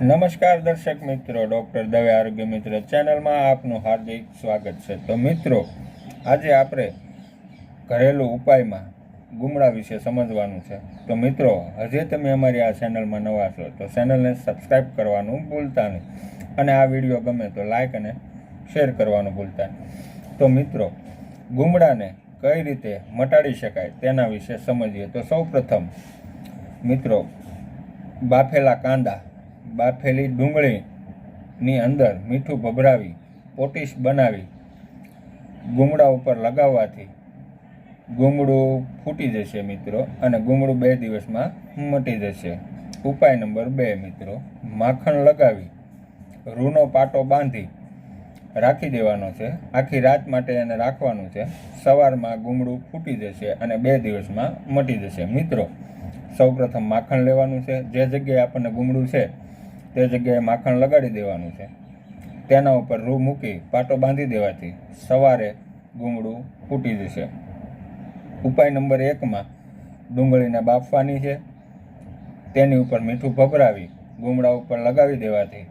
નમસ્કાર દર્શક મિત્રો, ડૉક્ટર દવે આરોગ્ય મિત્ર ચેનલમાં આપનું હાર્દિક સ્વાગત છે. તો મિત્રો, આજે આપણે ઘરેલું ઉપાયમાં ગુમડા વિશે સમજવાનું છે. તો મિત્રો, હજી તમે અમારી આ ચેનલમાં નવા છો, તો ચેનલને સબસ્ક્રાઈબ કરવાનું ભૂલતા નહીં. અને આ વીડિયો ગમે તો લાઈક અને શેર કરવાનું ભૂલતા નહીં. તો મિત્રો, ગુમડાને કઈ રીતે મટાડી શકાય તેના વિશે સમજીએ. તો સૌપ્રથમ, મિત્રો, બાફેલા કાંદા બાફેલી ડુંગળીની અંદર મીઠું ભભરાવી, પોટીશ બનાવી, ગુમડા ઉપર લગાવવાથી ગુમડું ફૂટી જશે મિત્રો અને ગુમડું બે દિવસમાં મટી જશે. ઉપાય નંબર બે મિત્રો, માખણ લગાવી, રૂનો પાટો બાંધી રાખી દેવાનો છે. આખી રાત માટે એને રાખવાનું છે. સવારમાં ગુમડું ફૂટી જશે અને બે દિવસમાં મટી જશે. મિત્રો, સૌપ્રથમ માખણ લેવાનું છે. જે જગ્યાએ આપણને ગુમડું છે તે જગ્યાએ માખણ લગાડી દેવાનું છે. તેના ઉપર રૂ મૂકી પાટો બાંધી દેવાથી સવારે ગુમડું ફૂટી જશે. ઉપાય નંબર એકમાં ડુંગળીને બાફવાની છે. તેની ઉપર મીઠું ભભરાવી ગુમડા ઉપર લગાવી દેવાથી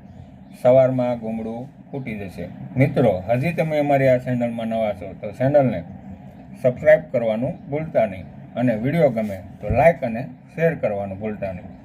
સવારમાં ગુમડું ફૂટી જશે. મિત્રો, હજી તમે અમારી આ ચેનલમાં નવા છો તો ચેનલને સબસ્ક્રાઈબ કરવાનું ભૂલતા નહીં અને વીડિયો ગમે તો લાઇક અને શેર કરવાનું ભૂલતા નહીં.